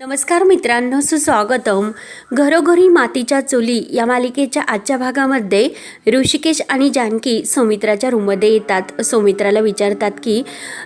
नमस्कार मित्रांनो सुस्वागतम. घरोघरी मातीच्या चुली या मालिकेच्या आजच्या भागामध्ये ऋषिकेश आणि जानकी सौमित्राच्या रूममध्ये येतात. सौमित्राला विचारतात की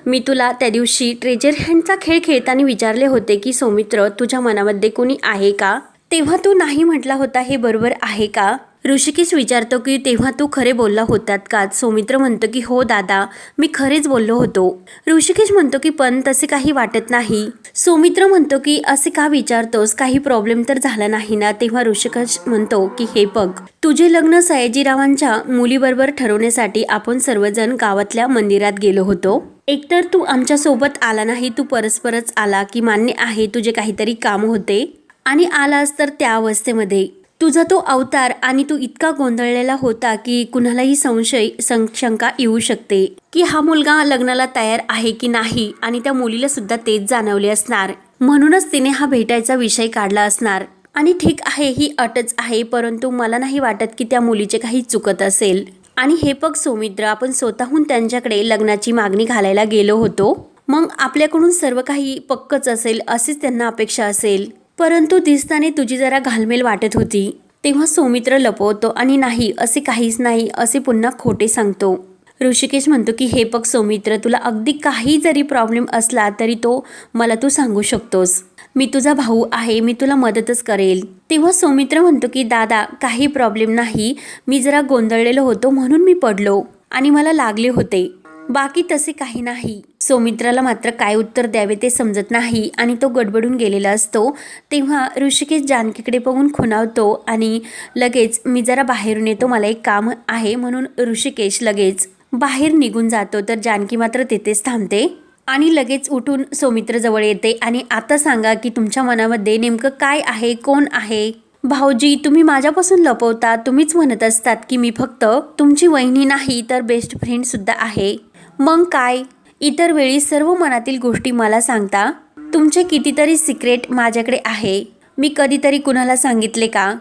मी तुला त्या दिवशी ट्रेजर हँडचा खेळ खेळताना विचारले होते की सौमित्र तुझ्या मनामध्ये कोणी आहे का? तेव्हा तू नाही म्हटला होता हे बरोबर आहे का ऋषिकेश विचारतो की तेव्हा तू खरे बोलला होतात का सौमित्र म्हणतो की हो दादा मी खरेच बोललो होतो ऋषिकेश म्हणतो की पण तसे काही वाटत नाही. सौमित्र म्हणतो की असे का विचारतोस? काही प्रॉब्लेम तर झाला नाही ना? तेव्हा ऋषिकेश म्हणतो की हे बघ तुझे लग्न सयाजीरावांच्या मुलीबरोबर ठरवण्यासाठी आपण सर्वजण गावातल्या मंदिरात गेलो होतो. एकतर तू आमच्यासोबत आला नाही तू परस्परच आला की मान्य आहे तुझे काहीतरी काम होते आणि आलास तर त्या अवस्थेमध्ये. तुझा तो अवतार आणि तू इतका गोंधळलेला होता की कुणालाही संशय सं- शंका येऊ शकते. की हा मुलगा लग्नाला तयार आहे की नाही आणि त्या मुलीला सुद्धा तेच जाणवले असणार. म्हणूनच तिने हा भेटायचा विषय काढला असणार. आणि ठीक आहे ही अटच आहे परंतु मला नाही वाटत की त्या मुलीचे काही चुकत असेल. आणि हे बघ सौमित्र आपण स्वतःहून त्यांच्याकडे लग्नाची मागणी घालायला गेलो होतो. मग आपल्याकडून सर्व काही पक्कच असेल असेच त्यांना अपेक्षा असेल. परंतु दिसताने तुझी जरा घालमेल वाटत होती. तेव्हा सौमित्र लपवतो आणि नाही असे काहीच नाही असे पुन्हा खोटे सांगतो. ऋषिकेश म्हणतो की हे बघ सौमित्र तुला अगदी काही जरी प्रॉब्लेम असला तरी तो मला तू सांगू शकतोस. मी तुझा भाऊ आहे मी तुला मदतच करेल. तेव्हा सौमित्र म्हणतो की दादा काही प्रॉब्लेम नाही. मी जरा गोंधळलेलो होतो म्हणून मी पडलो आणि मला लागले होते. बाकी तसे काही नाही. सौमित्राला मात्र काय उत्तर द्यावे ते समजत नाही आणि तो गडबडून गेलेला असतो. तेव्हा ऋषिकेश जानकीकडे बघून खुणावतो आणि लगेच मी जरा बाहेरून येतो मला एक काम आहे म्हणून ऋषिकेश लगेच बाहेर निघून जातो तर जानकी मात्र तिथेच थांबते. आणि लगेच उठून सौमित्रजवळ येते आणि आता सांगा की तुमच्या मनामध्ये नेमकं काय आहे कोण आहे? भाऊजी तुम्ही माझ्यापासून लपवता तुम्हीच म्हणत असतात की मी फक्त तुमची वहिनी नाही तर बेस्ट फ्रेंडसुद्धा आहे. मग काय? इतर वेळी सर्व मनातील गोष्टी मला सांगता? तुमचे कितीतरी सिक्रेट माझ्याकडे आहे. मी कधीतरी कुणाला सांगितले का?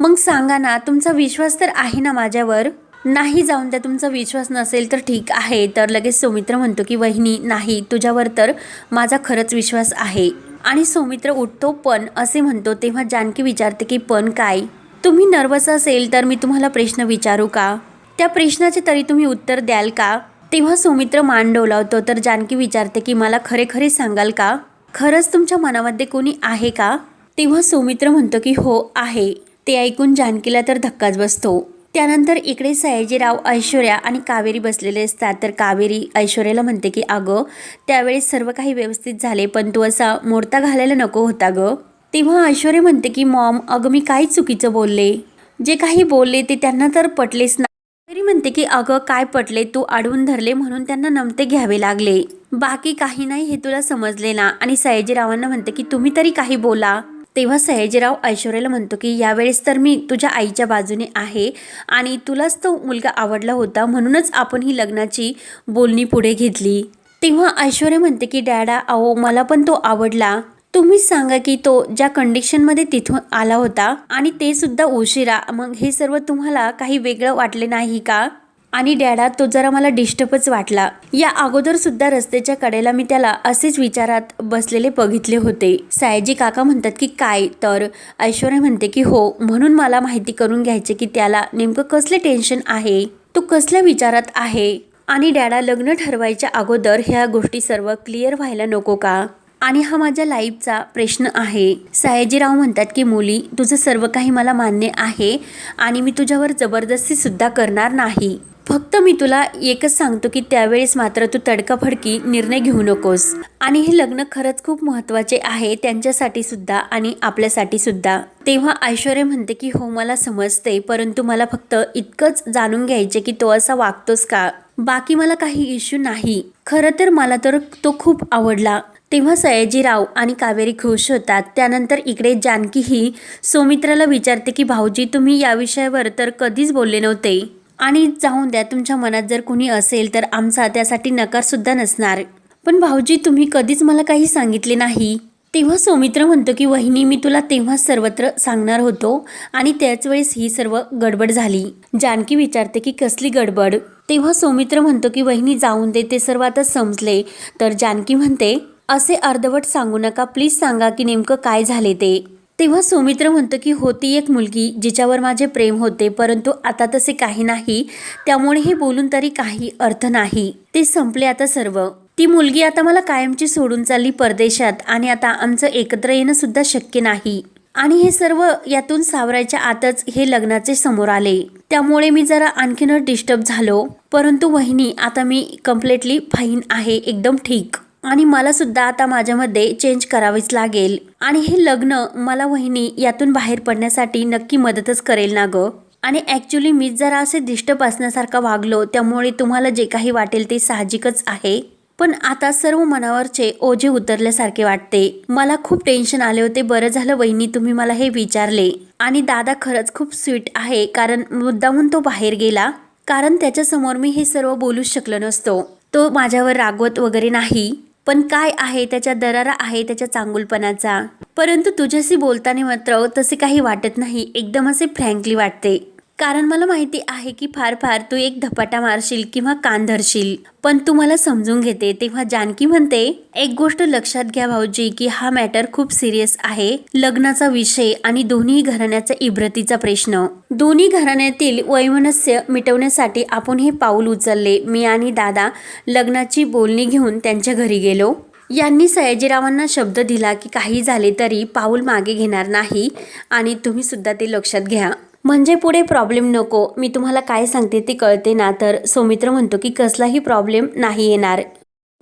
मग सांगा ना तुमचा विश्वास तर आहे ना माझ्यावर? नाही जाऊन त्या तुमचा विश्वास नसेल तर ठीक आहे. तर लगेच सौमित्र म्हणतो की वहिनी नाही तुझ्यावर तर माझा खरंच विश्वास आहे. आणि सौमित्र उठतो पण असे म्हणतो तेव्हा जानकी विचारते की पण काय? तुम्ही नर्वस असेल तर मी तुम्हाला प्रश्न विचारू का? त्या प्रश्नाचे तरी तुम्ही उत्तर द्याल का? तेव्हा सौमित्र मान डोलावतो. तर जानकी विचारते की मला खरे खरे सांगाल का? खरंच तुमच्या मनामध्ये कोणी आहे का? तेव्हा सौमित्र म्हणतो की हो आहे. ते ऐकून जानकीला तर धक्काच बसतो. त्यानंतर इकडे सयाजीराव ऐश्वर्या आणि कावेरी बसलेले असतात. तर कावेरी ऐश्वर्याला म्हणते की अगं त्यावेळेस सर्व काही व्यवस्थित झाले पण तू असा मोडता घालायला नको होता ग. तेव्हा ऐश्वर्या म्हणते की मॉम अगं मी काही चुकीचं बोलले? जे काही बोलले ते त्यांना तर पटलेच ना तरी म्हणते की अगं काय पटले? तू अडवून धरले म्हणून त्यांना नमते घ्यावे लागले. बाकी काही नाही हे तुला समजले ना. आणि सयाजीरावांना म्हणते की तुम्ही तरी काही बोला. तेव्हा सयाजीराव ऐश्वर्याला म्हणतो की यावेळेस तर मी तुझ्या आईच्या बाजूने आहे आणि तुलाच तो मुलगा आवडला होता म्हणूनच आपण ही लग्नाची बोलणी पुढे घेतली. तेव्हा ऐश्वर्या म्हणते की डॅडा अहो मला पण तो आवडला. तुम्हीच सांगा की तो ज्या कंडिशनमध्ये तिथून आला होता आणि ते सुद्धा उशिरा मग हे सर्व तुम्हाला काही वेगळं वाटले नाही का? आणि डॅडा तो जरा मला डिस्टर्बच वाटला. या अगोदर सुद्धा रस्त्याच्या कडेला मी त्याला असेच विचारात बसलेले बघितले होते. सायाजी काका म्हणतात की काय तर? ऐश्वर्या म्हणते की हो. म्हणून मला माहिती करून घ्यायचे की त्याला नेमकं कसले टेन्शन आहे? तो कसल्या विचारात आहे? आणि डॅडा लग्न ठरवायच्या अगोदर ह्या गोष्टी सर्व क्लिअर व्हायला नको का? आणि हा माझ्या लाईफचा प्रश्न आहे. सयाजीराव म्हणतात की मुली तुझं सर्व काही मला मान्य आहे आणि मी तुझ्यावर जबरदस्तीसुद्धा करणार नाही. फक्त मी तुला एकच सांगतो की त्यावेळेस मात्र तू तडकाफडकी निर्णय घेऊ नकोस. आणि हे लग्न खरंच खूप महत्त्वाचे आहे त्यांच्यासाठी सुद्धा आणि आपल्यासाठी सुद्धा. तेव्हा ऐश्वर्या म्हणते की हो मला समजते परंतु मला फक्त इतकंच जाणून घ्यायचे की तो असा वागतोस का? बाकी मला काही इश्यू नाही. खरं तर मला तर तो खूप आवडला. तेव्हा सयाजीराव आणि कावेरी खुश होतात. त्यानंतर इकडे जानकी ही सौमित्राला विचारते की भाऊजी तुम्ही या विषयावर तर कधीच बोलले नव्हते. आणि जाऊन द्या तुमच्या मनात जर कुणी असेल तर आमचा त्यासाठी नकारसुद्धा नसणार. पण भाऊजी तुम्ही कधीच मला काही सांगितले नाही. तेव्हा सौमित्र म्हणतो की वहिनी मी तुला तेव्हा सर्वत्र सांगणार होतो आणि त्याच वेळेस ही सर्व गडबड झाली. जानकी विचारते की कसली गडबड? तेव्हा सौमित्र म्हणतो की वहिनी जाऊन दे ते सर्व आता समजले तर जानकी म्हणते असे अर्धवट सांगू नका. प्लीज सांगा की नेमकं काय झाले ते. तेव्हा सौमित्र म्हणतो की होती एक मुलगी जिच्यावर माझे प्रेम होते परंतु आता तसे काही नाही. त्यामुळे हे बोलून तरी काही अर्थ नाही. ते संपले आता सर्व. ती मुलगी आता मला कायमची सोडून चालली परदेशात आणि आता आमचं एकत्र येणं सुद्धा शक्य नाही. आणि हे सर्व यातून सावरायच्या आतच हे लग्नाचे समोर आले. त्यामुळे मी जरा आणखीनच डिस्टर्ब झालो. परंतु वहिनी आता मी कम्प्लिटली फाईन आहे एकदम ठीक. आणि मला सुद्धा आता माझ्यामध्ये चेंज करावीच लागेल. आणि हे लग्न मला वहिनी यातून बाहेर पडण्यासाठी नक्की मदतच करेल ना ग? आणि ॲक्च्युली मी जरा असे डिस्टर्ब असण्यासारखा वागलो त्यामुळे तुम्हाला जे काही वाटेल ते साहजिकच आहे. पण आता सर्व मनावरचे ओझे उतरल्यासारखे वाटते. मला खूप टेन्शन आले होते. बरं झालं वहिनी तुम्ही मला हे विचारले. आणि दादा खरंच खूप स्वीट आहे कारण मुद्दामून तो बाहेर गेला. कारण त्याच्यासमोर मी हे सर्व बोलूच शकलो नसतो. तो माझ्यावर रागवत वगैरे नाही. पण काय आहे? त्याच्या दरारा आहे त्याच्या चांगुलपणाचा. परंतु तुझ्याशी बोलताना मात्र तसे काही वाटत नाही. एकदम असे फ्रँकली वाटते. कारण मला माहिती आहे की फार फार तू एक धपाटा मारशील किंवा कान धरशील. पण तू मला समजून घेते तेव्हा जानकी म्हणते एक गोष्ट लक्षात घ्या भाऊजी की हा मॅटर खूप सिरियस आहे लग्नाचा विषय आणि दोन्ही घराण्याचा इब्रतीचा प्रश्न. दोन्ही घराण्यातील वैमनस्य मिटवण्यासाठी आपण हे पाऊल उचलले. मी आणि दादा लग्नाची बोलणी घेऊन त्यांच्या घरी गेलो. यांनी सयाजीरावांना शब्द दिला की काही झाले तरी पाऊल मागे घेणार नाही आणि तुम्ही सुद्धा ते लक्षात घ्या. म्हणजे पुढे प्रॉब्लेम नको. मी तुम्हाला काय सांगते ते कळते ना. तर सौमित्र म्हणतो की कसलाही प्रॉब्लेम नाही येणार.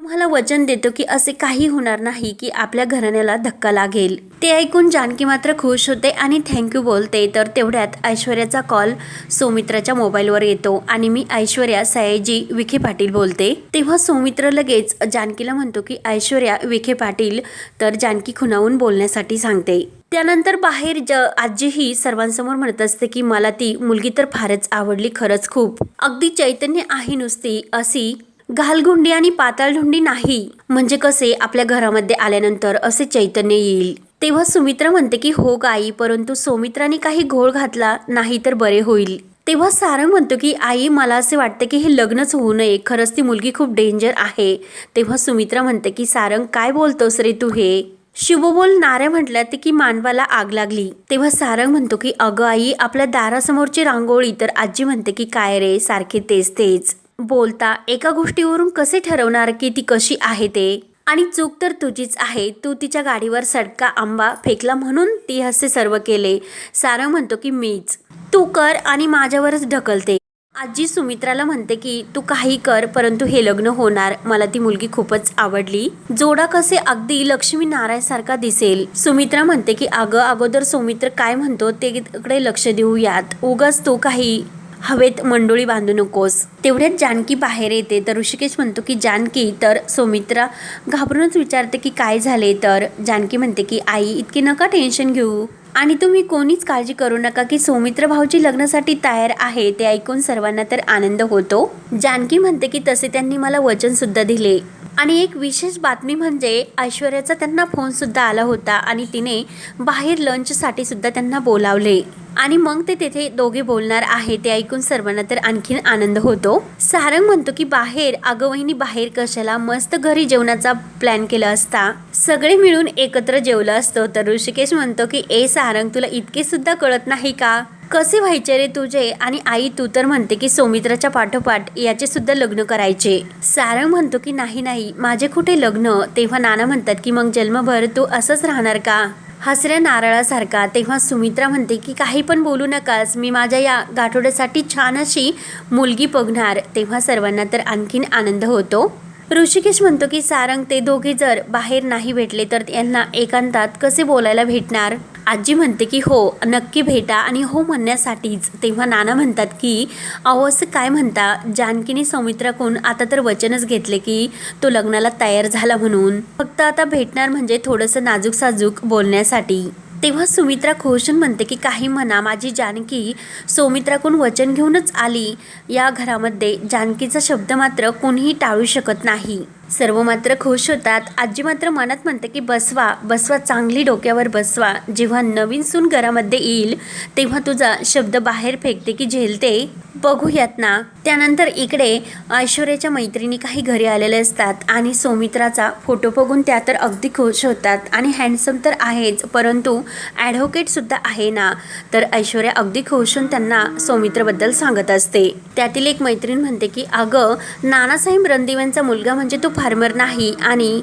तुम्हाला वचन देतो की असे काही होणार नाही की आपल्या घराण्याला धक्का लागेल. ते ऐकून जानकी मात्र खुश होते आणि थँक्यू बोलते. तर तेवढ्यात ऐश्वर्याचा कॉल सौमित्राच्या मोबाईलवर येतो आणि मी ऐश्वर्या सयाजी विखे पाटील बोलते. तेव्हा सौमित्र लगेच जानकीला म्हणतो की ऐश्वर्या विखे पाटील तर जानकी खुनावून बोलण्यासाठी सांगते. त्यानंतर बाहेर ज आजीही सर्वांसमोर म्हणत असते की मला ती मुलगी तर फारच आवडली खरंच खूप. अगदी चैतन्य आहे नुसती अशी घालगुंडी आणि पाताळधुंडी नाही. म्हणजे कसे? आपल्या घरामध्ये आल्यानंतर असे चैतन्य येईल. तेव्हा सुमित्रा म्हणते की हो गाई परंतु सुमित्राने काही घोळ घातला नाही तर बरे होईल. तेव्हा सारंग म्हणतो की आई मला असे वाटते की हे लग्नच होऊ नये. खरंच ती मुलगी खूप डेंजर आहे. तेव्हा सुमित्रा म्हणते की सारंग काय बोलतोस रे तू हे? शुभबोल नाऱ्या म्हटल्या की मानवाला आग लागली. तेव्हा सारंग म्हणतो की अगं आई आपल्या दारासमोरची रांगोळी. तर आजी म्हणते की काय रे? सारखे तेच तेच. बोलता एका गोष्टीवरून कसे ठरवणार की ती कशी आहे ते? आणि चूक तर तुझीच आहे. तू तिच्या गाडीवर सडका आंबा फेकला म्हणून ती हसे सर्व केले. सारं म्हणतो की मीच. तू कर आणि माझ्यावरच ढकलते आजी सुमित्राला म्हणते की तू काही कर परंतु हे लग्न होणार. मला ती मुलगी खूपच आवडली. जोडा कसे अगदी लक्ष्मी नारायणसारखा दिसेल. सुमित्रा म्हणते की अगं अगोदर सुमित्र काय म्हणतो ते कडे लक्ष देऊयात. उगाच तू काही हवेत मंडोळी बांधू नकोस. तेवढ्यात जानकी बाहेर येते. तर ऋषिकेश म्हणतो की जानकी तर सौमित्रा घाबरूनच विचारते की काय झाले तर? जानकी म्हणते की आई इतकी नका टेन्शन घेऊ. आणि तुम्ही कोणीच काळजी करू नका की सौमित्र भाऊजी लग्नासाठी तयार आहे. ते ऐकून सर्वांना तर आनंद होतो. जानकी म्हणते की तसे त्यांनी मला वचन सुद्धा दिले. आणि एक विशेष बातमी म्हणजे ऐश्वर्याचा त्यांना फोन सुद्धा आला होता आणि तिने बाहेर लंचसाठी सुद्धा त्यांना बोलावले. आणि मग ते तेथे दोघे बोलणार आहे. ते ऐकून सर्वांना तर आणखीन आनंद होतो. सारंग म्हणतो की बाहेर अगं वहिनी बाहेर कशाला? मस्त घरी जेवणाचा प्लॅन केला असता. सगळे मिळून एकत्र जेवलं असतं. तर ऋषिकेश म्हणतो की ए सारंग तुला इतके सुद्धा कळत नाही का? कसे व्हायचे रे तुझे? आणि आई तू तर म्हणते की सौमित्राच्या पाठोपाठ याचे सुद्धा लग्न करायचे. सारंग म्हणतो की नाही नाही माझे कुठे लग्न? तेव्हा नाना म्हणतात की मग जन्मभर तू असंच राहणार का? हसऱ्या नारळासारखा. तेव्हा सुमित्रा म्हणते की काही पण बोलू नकास. मी माझ्या या गाठोड्यासाठी छान अशी मुलगी बघणार. तेव्हा सर्वांना तर आणखीन आनंद होतो. ऋषिकेश म्हणतो की सारंग ते दोघे जर बाहेर नाही भेटले तर यांना एकांतात कसे बोलायला भेटणार? आजी म्हणते की हो नक्की भेटा आणि हो म्हणण्यासाठीच. तेव्हा नाना म्हणतात की अहो असं काय म्हणता? जानकीने सौमित्राकडून आता तर वचनच घेतले की तो लग्नाला तयार झाला म्हणून. फक्त आता भेटणार म्हणजे थोडंसं नाजूक साजूक बोलण्यासाठी. तेव्हा सुमित्रा घोषण म्हणते की काही म्हणा माझी जानकी सौमित्राकडून वचन घेऊनच आली. या घरामध्ये जानकीचा शब्द मात्र कोणीही टाळू शकत नाही. सर्व मात्र खुश होतात. आजी मात्र मनात म्हणते की बसवा बसवा चांगली डोक्यावर बसवा. जेव्हा नवीन सून घरामध्ये येईल तेव्हा तुझा शब्द बाहेर फेकते की झेलते. बघूयात ना. त्यानंतर इकडे ऐश्वर्याच्या मैत्रिणी काही घरी आलेल्या असतात आणि सौमित्राचा फोटो बघून त्या तर अगदी खुश होतात. आणि हँडसम तर आहेच परंतु ॲडव्होकेटसुद्धा आहे ना. तर ऐश्वर्या अगदी खुश होऊन त्यांना सौमित्रबद्दल सांगत असते. त्यातील एक मैत्रीण म्हणते की अगं नानासाहेब रणदिव्यांचा मुलगा म्हणजे तो फार्मर नाही आणि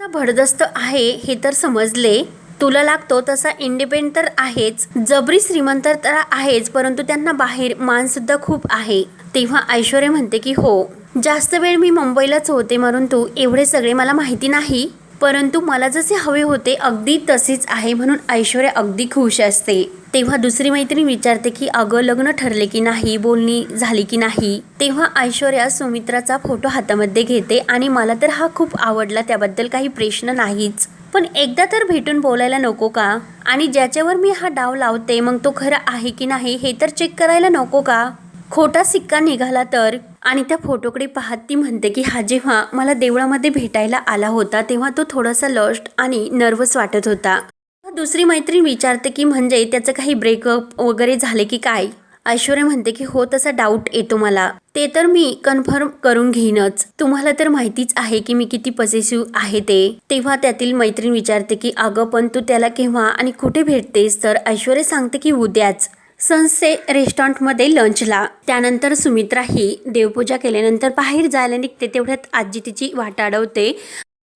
चा भडदस्त आहे हे तर समजले. तुला लागतो तसा इंडिपेंड तर आहेच. जबरी श्रीमंत तर आहेच परंतु त्यांना बाहेर मान सुद्धा खूप आहे. तेव्हा ऐश्वर्या म्हणते की हो जास्त वेळ मी मुंबईलाच होते परंतु एवढे सगळे मला माहिती नाही? परंतु मला जसे हवे होते अगदी तसेच आहे म्हणून ऐश्वर्या अगदी खुश असते. तेव्हा दुसरी मैत्रीण विचारते की अगं लग्न ठरले की नाही? बोलणी झाली की नाही? तेव्हा ऐश्वर्या सुमित्राचा फोटो हातामध्ये घेते आणि मला तर हा खूप आवडला त्याबद्दल काही प्रश्न नाहीच. पण एकदा तर भेटून बोलायला नको का? आणि ज्याच्यावर मी हा डाव लावते मग तो खरा आहे की नाही हे तर चेक करायला नको का? खोटा सिक्का निघाला तर आणि त्या फोटोकडे पाहत ती म्हणते की हा जेव्हा मला देवळामध्ये भेटायला आला होता तेव्हा तो थोडासा लस्ट आणि नर्वस वाटत होता. दुसरी मैत्रीण विचारते की म्हणजे त्याचं काही ब्रेकअप वगैरे झाले की काय? ऐश्वर्या म्हणते की हो तसा डाऊट येतो मला. ते तर मी कन्फर्म करून घेईनच. तुम्हाला तर माहितीच आहे की मी किती पॉझिटिव्ह आहे ते. तेव्हा त्यातील मैत्रीण विचारते की अगं पण तू त्याला केव्हा आणि कुठे भेटतेस? तर ऐश्वर्या सांगते की उद्याच. सनसे रेस्टॉरंटमध्ये लंचला. त्यानंतर सुमित्रा ही देवपूजा केल्यानंतर बाहेर जायला निघते तेवढ्यात आजी तिची वाट अडवते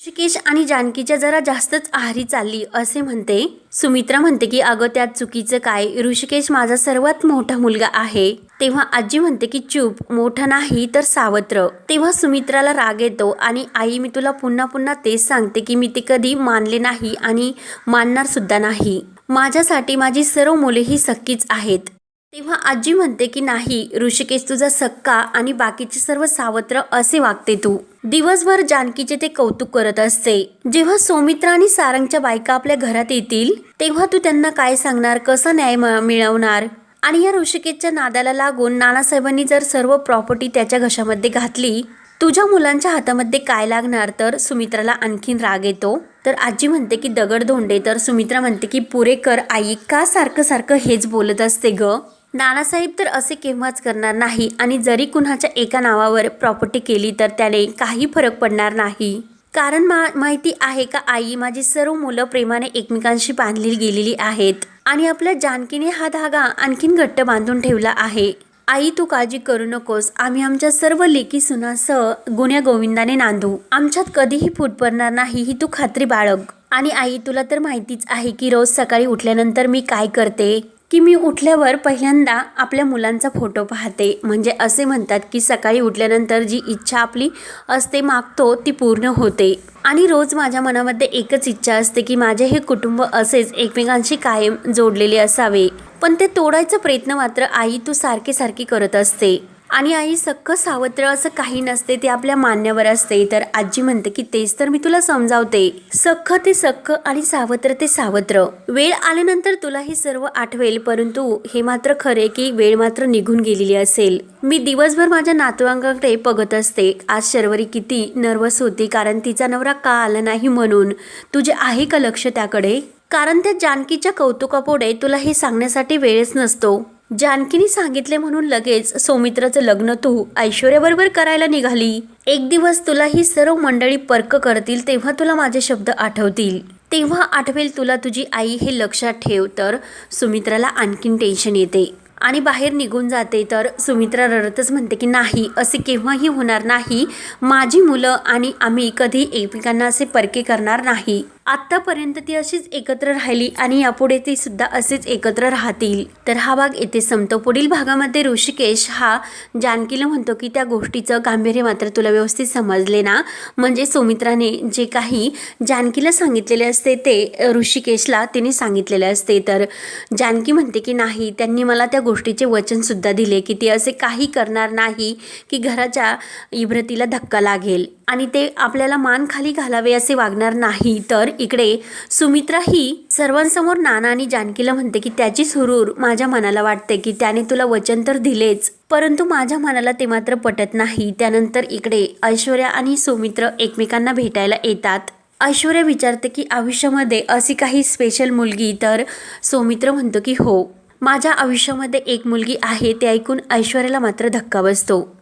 ऋषिकेश आणि जानकीच्या जरा जास्तच आहारी चालली असे म्हणते. सुमित्रा म्हणते की अगं त्यात चुकीचं काय? ऋषिकेश माझा सर्वात मोठा मुलगा आहे. तेव्हा आजी म्हणते की चूप मोठा नाही तर सावत्र. तेव्हा सुमित्राला राग येतो आणि आई मी तुला पुन्हा पुन्हा तेच सांगते की मी ते कधी मानले नाही आणि मानणार सुद्धा नाही. माझ्यासाठी माझी सर्व मुले ही सक्कीच आहेत. तेव्हा आजी म्हणते की नाही ऋषिकेश तुझा सक्का आणि बाकीचे सर्व सावत्र असे वागते तू. दिवसभर जानकीचे ते कौतुक करत असते. जेव्हा सौमित्र आणि सारंगच्या बायका आपल्या घरात येतील तेव्हा तू त्यांना काय सांगणार कसा न्याय म- मिळवणार? आणि या ऋषिकेशच्या नादाला लागून नानासाहेबांनी जर सर्व प्रॉपर्टी त्याच्या घशामध्ये घातली तुझ्या मुलांच्या हातामध्ये काय लागणार? तर सुमित्राला आणखीन राग येतो. तर आजी म्हणते की दगड धोंडे. तर सुमित्रा म्हणते की पुरे कर आई का सारखं सारखं हेच बोलत असते ग? नानासाहेब तर असे केव्हाच करणार नाही आणि जरी कुणाच्या एका नावावर प्रॉपर्टी केली तर त्याने काही फरक पडणार नाही. कारण मा माहिती आहे का आई माझी सर्व मुलं प्रेमाने एकमेकांशी बांधली गेलेली आहेत आणि आपल्या जानकीने हा धागा आणखीन घट्ट बांधून ठेवला आहे. आई तू काळजी करू नकोस. आम्ही आमच्या सर्व लेखी सुनासह गुण्या गोविंदाने नांदू. आमच्यात कधीही फूट पडणार नाही ही तू खात्री बाळग. आणि आई तुला तर माहितीच आहे की रोज सकाळी उठल्यानंतर मी काय करते? की मी उठल्यावर पहिल्यांदा आपल्या मुलांचा फोटो पाहते. म्हणजे असे म्हणतात की सकाळी उठल्यानंतर जी इच्छा आपली असते मागतो ती पूर्ण होते. आणि रोज माझ्या मनामध्ये एकच इच्छा असते की माझे हे कुटुंब असेच एकमेकांशी कायम जोडलेले असावे. पण ते तोडायचा प्रयत्न मात्र आई तू सारखे सारखी करत असते. आणि आई सख्खं सावत्र असं काही नसते ते आपल्या मान्यावर असते. तर आजी म्हणते की तेच तर मी तुला समजावते. सख्ख ते सख्ख आणि सावत्र ते सावत्र. वेळ आल्यानंतर तुला हे सर्व आठवेल परंतु हे मात्र खरे की वेळ मात्र निघून गेलेली असेल. मी दिवसभर माझ्या नातवांकडे बघत असते. आज शर्वरी किती नर्वस होती कारण तिचा नवरा का आला नाही म्हणून. तुझे आहे का लक्ष त्याकडे? कारण त्या जानकीच्या कौतुकापुढे तुला हे सांगण्यासाठी वेळच नसतो. जानकीने सांगितले म्हणून लगेच सौमित्राचं लग्न तू ऐश्वर्याबरोबर करायला निघाली. एक दिवस तुला ही सर्व मंडळी पर्क करतील तेव्हा तुला माझे शब्द आठवतील. तेव्हा आठवेल तुला तुझी आई हे लक्षात ठेव तर सुमित्राला आणखीन टेन्शन येते. आणि बाहेर निघून जाते तर सुमित्रा रडतच म्हणते की नाही असे केव्हाही होणार नाही. माझी मुलं आणि आम्ही कधी एकमेकांना असे परके करणार नाही. आत्तापर्यंत ती अशीच एकत्र राहिली आणि यापुढे ती सुद्धा असेच एकत्र राहतील. तर हा भाग येथे संपतो. पुढील भागामध्ये ऋषिकेश हा जानकीला म्हणतो की त्या गोष्टीचं गांभीर्य मात्र तुला व्यवस्थित समजले ना? म्हणजे सुमित्राने जे काही जानकीला सांगितलेले असते ते ऋषिकेशला तिने सांगितलेले असते. तर जानकी म्हणते की नाही त्यांनी मला त्या गोष्टीचे वचनसुद्धा दिले की ते असे काही करणार नाही की घराच्या इब्रतीला धक्का लागेल. आणि ते आपल्याला मान खाली घालावे असे वागणार नाही. तर इकडे सुमित्रा ही सर्वांसमोर नाना आणि जानकीला म्हणते की त्याची सुरूर माझ्या मनाला वाटते की त्याने तुला वचन तर दिलेच परंतु माझ्या मनाला ते मात्र पटत नाही त्यानंतर इकडे ऐश्वर्या आणि सुमित्र एकमेकांना भेटायला येतात. ऐश्वर्या विचारते की आयुष्यामध्ये अशी काही स्पेशल मुलगी तर सौमित्र म्हणतो की हो माझ्या आयुष्यामध्ये एक मुलगी आहे. ते ऐकून ऐश्वर्याला मात्र धक्का बसतो.